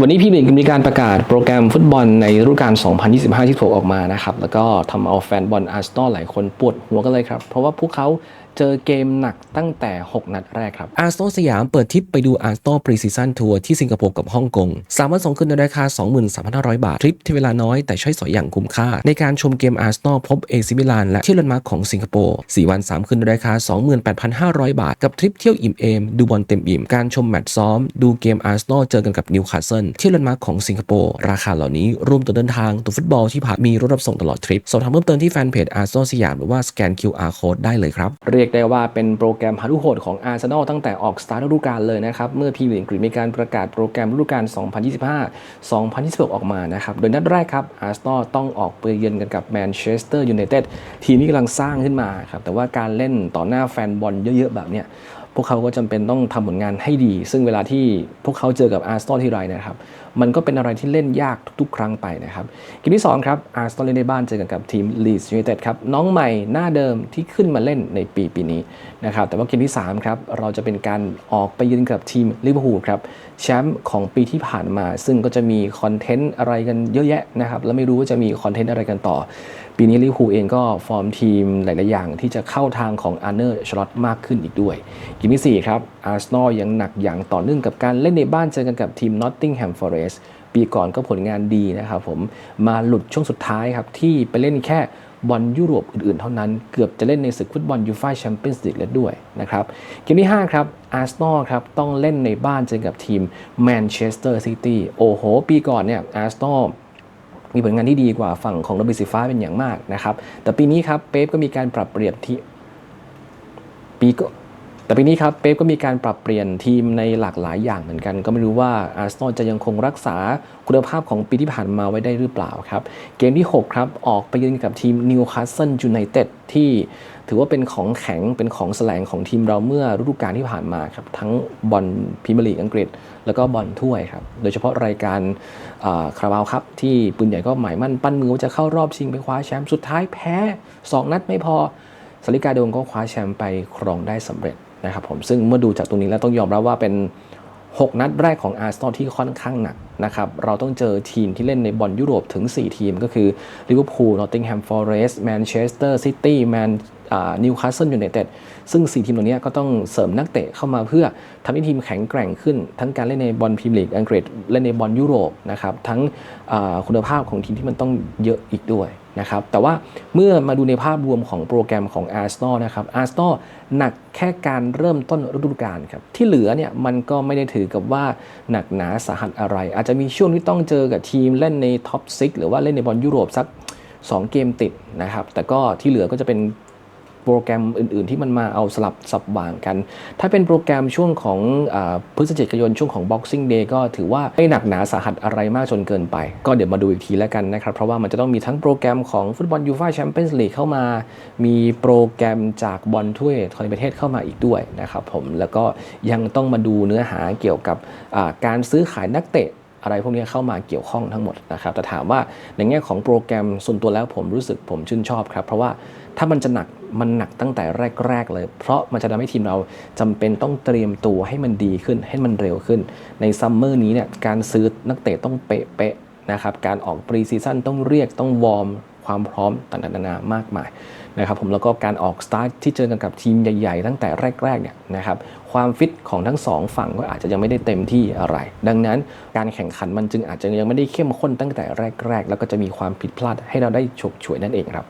วันนี้พี่หนึ่งมีการประกาศโปรแกรมฟุตบอลในฤดูกาล 2025-26 ออกมานะครับ แล้วก็ทำเอาแฟนบอลอาร์เซนอลหลายคนปวดหัวกันเลยครับ เพราะว่าพวกเขา เจอเกมหนักตั้งแต่ 6 นัดแรกครับอาร์เซนอลสยามเปิดทริปไปดูอาร์เซนอลปรีซีซั่นทัวร์ที่สิงคโปร์กับฮ่องกง3วัน2คืนในราคา 23,500 บาท ทริปที่เวลาน้อยแต่ใช้สอยอย่างคุ้มค่า ในการชมเกมอาร์เซนอลพบเอซิมิลานและเที่ยวแลนมาร์ของสิงคโปร์4วัน 3 คืนในราคา 28,500 บาท กับทริปเที่ยวอิ่มเอมดูบอลเต็มอิ่ม การชมแมตช์ซ้อม ดูเกมอาร์เซนอลเจอกันกับนิวคาสเซิลเที่ยวแลนมาร์ของสิงคโปร์ราคาเหล่านี้รวมตัวเดินทางตัวฟุตบอลที่ผ่านมีรถรับส่งตลอดทริปสอบถามเพิ่มเติมที่แฟนเพจอาร์เซนอลสยามหรือว่าสแกน QR code ได้เลยครับเรียกได้ว่าเป็นโปรแกรมฮารุโหดของอาร์เซนอลตั้งแต่ออกสตาร์ทฤดูกาลเลยนะครับ เมื่อพรีเมียร์กอังกฤษมีการประกาศโปรแกรมฤดูกาล 2025-2026 ออกมานะครับ โดยนัดแรกครับอาร์เซนอลต้องออกไปเยือนกันกับแมนเชสเตอร์ยูไนเต็ดทีมนี้กำลังสร้างขึ้นมาครับแต่ว่าการเล่นต่อหน้าแฟนบอลเยอะๆแบบเนี้ย พวกเขาก็จำเป็นต้องทำผลงานให้ดี ซึ่งเวลาที่พวกเขาเจอกับอาร์เซนอลที่ไรนะครับ มันก็เป็นอะไรที่เล่นยากทุกๆ ครั้งไปนะครับเกมที่2ครับอาร์เซนอลเล่นในบ้านเจอกันกับทีมลีดส์ยูไนเต็ดครับน้องใหม่หน้าเดิมที่ขึ้นมาเล่นในปีปีนี้นะครับแต่ว่าเกมที่3ครับเราจะเป็นการออกไปยืนกับทีมลิเวอร์พูลครับแชมป์ของปีที่ผ่านมา ซึ่งก็จะมีคอนเทนต์อะไรกันเยอะแยะนะครับแล้วไม่รู้ว่าจะมีคอนเทนต์อะไรกันต่อ ปีนี้ลิเวอร์พูลเองก็ฟอร์มทีมหลาย ๆ อย่างที่จะเข้าทางของอาร์เนอร์ชลอตมากขึ้นอีกด้วยเกมที่ 4 ครับอาร์เซนอลยังหนักอย่างต่อเนื่องกับการเล่นในบ้านเจอกันกับทีมนอตติงแฮมฟอเรสต์ปีก่อนก็ผลงานดีนะครับผมมาหลุดช่วงสุดท้ายครับที่ไปเล่นแค่บอลยุโรปอื่นๆ เท่านั้น เกือบจะเล่นในศึกฟุตบอลยูฟ่าแชมเปี้ยนส์ลีกแล้วด้วยนะครับเกมที่ 5 ครับอาร์เซนอลครับต้องเล่นในบ้านเจอกับทีมแมนเชสเตอร์ซิตี้โอ้โห ปีก่อนเนี่ยอาร์เซนอลมีผลงานที่ดีกว่าฝั่งของระบิสีฟ้าเป็นอย่างมากนะครับแต่ปีนี้ครับเป๊ปก็มีการปรับเปลี่ยนที่ปีก็ แต่ปีนี้ครับเป๊ปก็มีการปรับเปลี่ยนทีมในหลากหลายอย่างเหมือนกัน ก็ไม่รู้ว่าอาร์เซนอลจะยังคงรักษาคุณภาพของปีที่ผ่านมาไว้ได้หรือเปล่าครับ เกมที่ 6 ครับออกไปยืนกับทีมนิวคาสเซิลยูไนเต็ดที่ถือว่าเป็นของแข็งเป็นของแสลงของทีมเราเมื่อฤดูกาลที่ผ่านมาครับ ทั้งบอลพรีเมียร์ลีกอังกฤษ แล้วก็บอลถ้วยครับ โดยเฉพาะรายการคาราบาวครับ ที่ปืนใหญ่ก็หมายมั่นปั้นมือว่าจะเข้ารอบชิงไปคว้าแชมป์สุดท้ายแพ้ 2 นัดไม่พอสาริกาโดงก็คว้าแชมป์ไปครองได้สำเร็จ นะครับผมซึ่งเมื่อดูจากตรงนี้แล้วต้องยอมรับว่าเป็น 6 นัดแรกของอาร์เซนอลที่ค่อนข้างหนักนะครับเราต้องเจอทีมที่เล่นในบอลยุโรปถึง 4 ทีมก็คือลิเวอร์พูลนอตติงแฮมฟอร์เรสต์แมนเชสเตอร์ซิตี้แมนนิวคาสเซิลยูไนเต็ดซึ่ง 4 ทีมเหล่านี้ก็ต้องเสริมนักเตะเข้ามาเพื่อทำให้ทีมแข็งแกร่งขึ้น ทั้งการเล่นในบอลพรีเมียร์ลีกอังกฤษเล่นในบอลยุโรปนะครับทั้งคุณภาพของทีมที่มันต้องเยอะอีกด้วย นะครับแต่ว่าเมื่อมาดูในภาพรวมของโปรแกรมของอาร์เซนอลนะครับอาร์เซนอลหนักแค่การเริ่มต้นฤดูกาลครับที่เหลือเนี่ยมันก็ไม่ได้ถือกับว่าหนักหนาสาหัสอะไร อาจจะมีช่วงที่ต้องเจอกับทีมเล่นในท็อปซิกหรือว่าเล่นในบอลยุโรปสัก 2 เกมติดนะครับแต่ก็ที่เหลือก็จะเป็น โปรแกรมอื่น ๆ ที่มันมาเอาสลับสับวางกัน ถ้าเป็นโปรแกรมช่วงของอพฤศจิกายนช่วงของ Boxing Day ก็ถือว่าไม่หนักหนาสาหัสอะไรมากจนเกินไป ก็เดี๋ยวมาดูอีกทีแล้วกันนะครับ เพราะว่ามันจะต้องมีทั้งโปรแกรมของฟุตบอลยูฟ่าแชมเปี้ยนส์ลีกเข้ามา มีโปรแกรมจากบอลถ้วยทในประเทศเข้ามาอีกด้วยนะครับผมแล้วก็ยังต้องมาดูเนื้อหาเกี่ยวกับการซื้อขายนักเตะอะไรพวกนี้เข้ามาเกี่ยวข้องทั้งหมดนะครับแต่ถามว่าในแง่ของโปรแกรมส่วนตัวแล้วผมรู้สึกผมชื่นชอบครับ เพราะว่า ถ้ามันจะหนักมันหนักตั้งแต่แรก ๆ เลย เพราะมันจะทำให้ทีมเราจำเป็นต้องเตรียมตัวให้มันดีขึ้น ให้มันเร็วขึ้น ในซัมเมอร์นี้เนี่ยการซื้อนักเตะต้องเป๊ะๆนะครับการออกปรีซีซั่นต้องเรียกต้องวอร์มความพร้อมต่างๆนานามากมายนะครับผมแล้วก็การออกสตาร์ทที่เจอกันกับทีมใหญ่ ๆ ตั้งแต่แรกๆเนี่ยนะครับความฟิตของทั้งสองฝั่งก็อาจจะยังไม่ได้เต็มที่อะไร ดังนั้นการแข่งขันมันจึงอาจจะยังไม่ได้เข้มข้นตั้งแต่แรก ๆ แล้วก็จะมีความผิดพลาดให้เราได้ฉกฉวยนั่นเองครับ